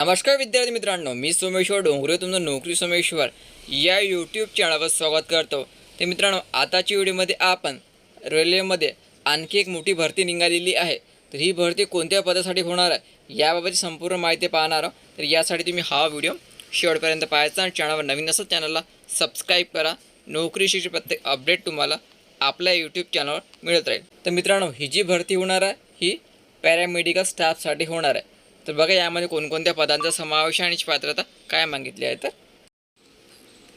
नमस्कार विद्यार्थी मित्रांनो मी सोमेश्वर डोंगरे तुमचं नोकरी सोमेश्वर या यूट्यूब चॅनलवर स्वागत करतो. ते मित्रांनो आताच्या व्हिडिओमध्ये आपण रेल्वेमध्ये आणखी एक मोठी भरती निघालेली आहे. तर ही भरती कोणत्या पदासाठी होणार आहे याबाबत संपूर्ण माहिती पाहणार आहोत. तर यासाठी तुम्ही हा व्हिडिओ शेवटपर्यंत पाहायचा आणि चॅनलवर नवीन असं चॅनलला सबस्क्राईब करा. नोकरीशी प्रत्येक अपडेट तुम्हाला आपल्या यूट्यूब चॅनलवर मिळत राहील. तर मित्रांनो ही जी भरती होणार आहे ही पॅरामेडिकल स्टाफसाठी होणार आहे. तर बघा यामध्ये कोणकोणत्या पदांचा समावेश आणि पात्रता काय मागितली आहे तर?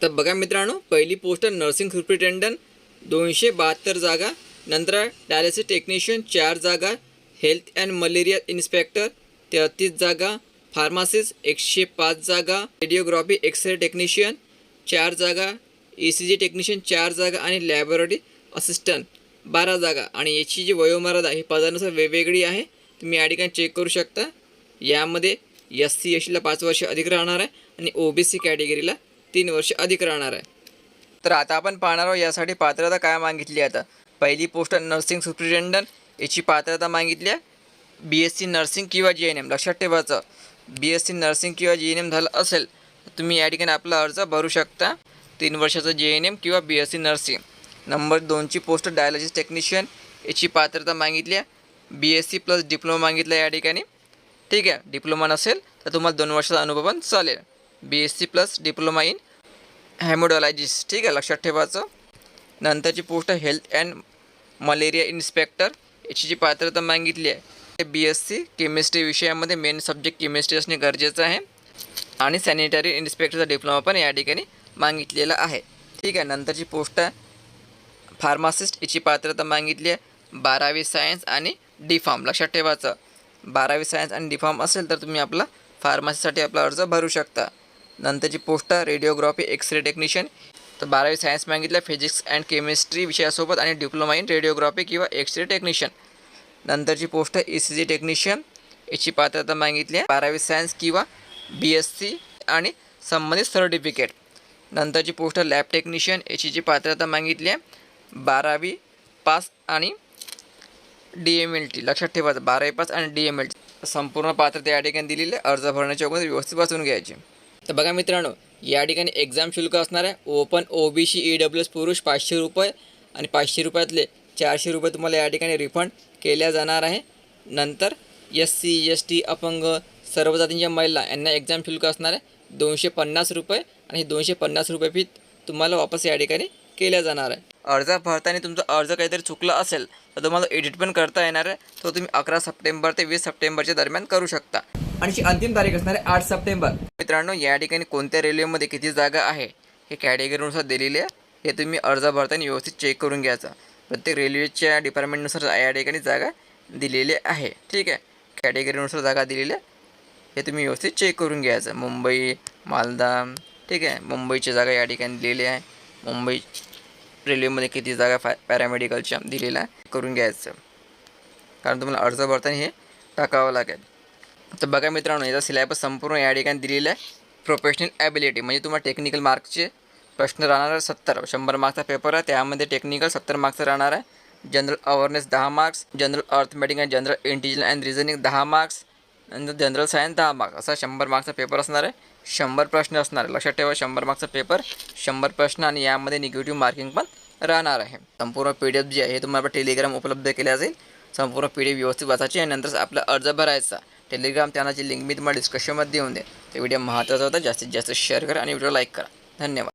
तर बघा मित्रांनो पहिली पोस्ट नर्सिंग सुप्रिटेंडंट दोनशे बहात्तर जागा. नंतर डायलिसिस टेक्निशियन चार जागा. हेल्थ अँड मलेरिया इन्स्पेक्टर तेहतीस जागा. फार्मासिस्ट एकशे पाच जागा. रेडिओग्राफी एक्सरे टेक्निशियन चार जागा. ई सी जी टेक्निशियन चार जागा. आणि लॅबोरेटरी असिस्टंट बारा जागा. आणि याची जी वयोमर्यादा ही पदानुसार वेगवेगळी आहे. तुम्ही या ठिकाणी चेक करू शकता. यामध्ये एस सी एस टीला पाच वर्ष अधिक राहणार आहे आणि ओ बी सी कॅटेगरीला तीन वर्ष अधिक राहणार आहे. तर आता आपण पाहणार आहोत यासाठी पात्रता काय मागितली आहे आता. पहिली पोस्ट नर्सिंग सुप्रिटेंडंट याची पात्रता मागितली आहे बी एस सी नर्सिंग किंवा जी एन एम लक्षात ठेवायचं बी एस सी नर्सिंग किंवा जी एन एम झालं असेल तर तुम्ही या ठिकाणी आपला अर्ज भरू शकता. तीन वर्षाचं जे एन एम किंवा B S C nursing number दोनची पोस्ट डायलॉजिस्ट टेक्निशियन याची पात्रता मागितली आहे. B S C plus diploma मागितला या ठिकाणी. ठीक आहे डिप्लोमा नसेल तर तुम्हाला दोन वर्षाचा अनुभव पण चालेल. B S C plus diploma in हॅमोडॉलॉजिस्ट ठीक आहे लक्षात ठेवायचं. नंतरची post health and malaria inspector याची जी पात्रता मागितली आहे बी एस सी केमिस्ट्री विषयामध्ये मेन सब्जेक्ट केमिस्ट्री असणे गरजेचं आहे. आणि सॅनिटरी इन्स्पेक्टरचा डिप्लोमा पण या ठिकाणी मागितलेला आहे. ठीक आहे नंतरची पोस्ट आहे फार्मासिस्ट याची पात्रता मागितली आहे बारावी सायन्स आणि डी फार्म लक्षात ठेवायचं. बारावी सायन्स आणि डिफॉर्म असेल तर तुम्ही आपला फार्मसीसाठी आपला अर्ज भरू शकता. नंतरची पोस्ट रेडिओग्राफी एक्सरे टेक्निशियन तर बारावी सायन्स मागितलं फिजिक्स अँड केमिस्ट्री विषयासोबत आणि डिप्लोमा इन रेडिओग्राफी किंवा एक्सरे टेक्निशियन नंतरची post E C G technician याची पात्रता मागितली आहे. बारावी सायन्स किंवा बी एस सी आणि संबंधित सर्टिफिकेट नंतरची पोस्ट लॅब टेक्निशियन याची जी पात्रता मागितली आहे बारावी पास आणि डी एम एल टी लक्षात ठेवायचं बारावी पास आणि डी एम एल टी संपूर्ण पात्रता या ठिकाणी दिलेली आहे. अर्ज भरण्याच्या अगोदर व्यवस्थित वाचून घ्यायची. तर बघा मित्रांनो या ठिकाणी एक्झाम शुल्क असणार आहे. Open O B C E W S पुरुष पाचशे रुपये आणि पाचशे रुपयातले चारशे रुपये तुम्हाला या ठिकाणी रिफंड केल्या जाणार आहे. नंतर एस सी एस टी अपंग सर्व जातींच्या महिला यांना एक्झाम शुल्क असणार आहे. दोनशे पन्नास रुपये आणि हे दोनशे पन्नास रुपये फी तुम्हाला वापस या ठिकाणी केल्या जाणार आहे. अर्ज भरताना तुमचा अर्ज काहीतरी चुकला असेल तर तुम्हाला एडिट पण करता येणार आहे. तो तुम्ही अकरा सप्टेंबर ते वीस सप्टेंबरच्या दरम्यान करू शकता. आणि ही अंतिम तारीख असणार आहे आठ सप्टेंबर. मित्रांनो या ठिकाणी कोणत्या रेल्वेमध्ये किती जागा आहे हे कॅटेगरीनुसार दिलेली आहे. हे तुम्ही अर्ज भरताना व्यवस्थित चेक करून घ्यायचं. प्रत्येक रेल्वेच्या डिपार्टमेंटनुसार या ठिकाणी जागा दिलेली आहे. ठीक आहे? कॅटेगरीनुसार जागा दिलेली आहे. हे तुम्ही व्यवस्थित चेक करून घ्यायचं. मुंबई मालदा ठीक आहे? मुंबईची जागा या ठिकाणी दिलेली आहे. मुंबई रेल्वेमध्ये किती जागा फॅ पॅरामेडिकलच्या दिलेल्या आहे करून घ्यायचं. कारण तुम्हाला अर्ज भरताना हे टाकावं लागेल. तर बघा मित्रांनो याचा सिलेबस संपूर्ण या ठिकाणी दिलेला आहे. प्रोफेशनल ॲबिलिटी म्हणजे तुम्हाला टेक्निकल मार्क्सचे प्रश्न राहणार आहे सत्तर. शंभर मार्क्सचा पेपर आहे त्यामध्ये टेक्निकल सत्तर मार्क्सचा राहणार आहे. जनरल अवेअरनेस दहा marks general arithmetic and general intelligence and reasoning दहा मार्क्स नंतर जनरल सायन्स दहा मार्क असा शंभर मार्क्सचा पेपर असणार आहे. शंभर प्रश्न असणार आहे. लक्षात ठेवा शंभर मार्क्सचा पेपर शंभर प्रश्न आणि यामध्ये निगेटिव्ह मार्किंग पण राहणार आहे. संपूर्ण पी डी एफ जे आहे हे तुम्हाला टेलिग्राम उपलब्ध केले जाईल संपूर्ण पी डी एफ व्यवस्थित वाचायची आणि नंतर आपला अर्ज भरायचा. टेलिग्राम चॅनलची लिंक मी तुम्हाला डिस्कशनमध्ये देऊन दे ते व्हिडिओ महत्त्वाचा होता. जास्तीत जास्त शेअर करा आणि व्हिडिओ लाईक करा. धन्यवाद.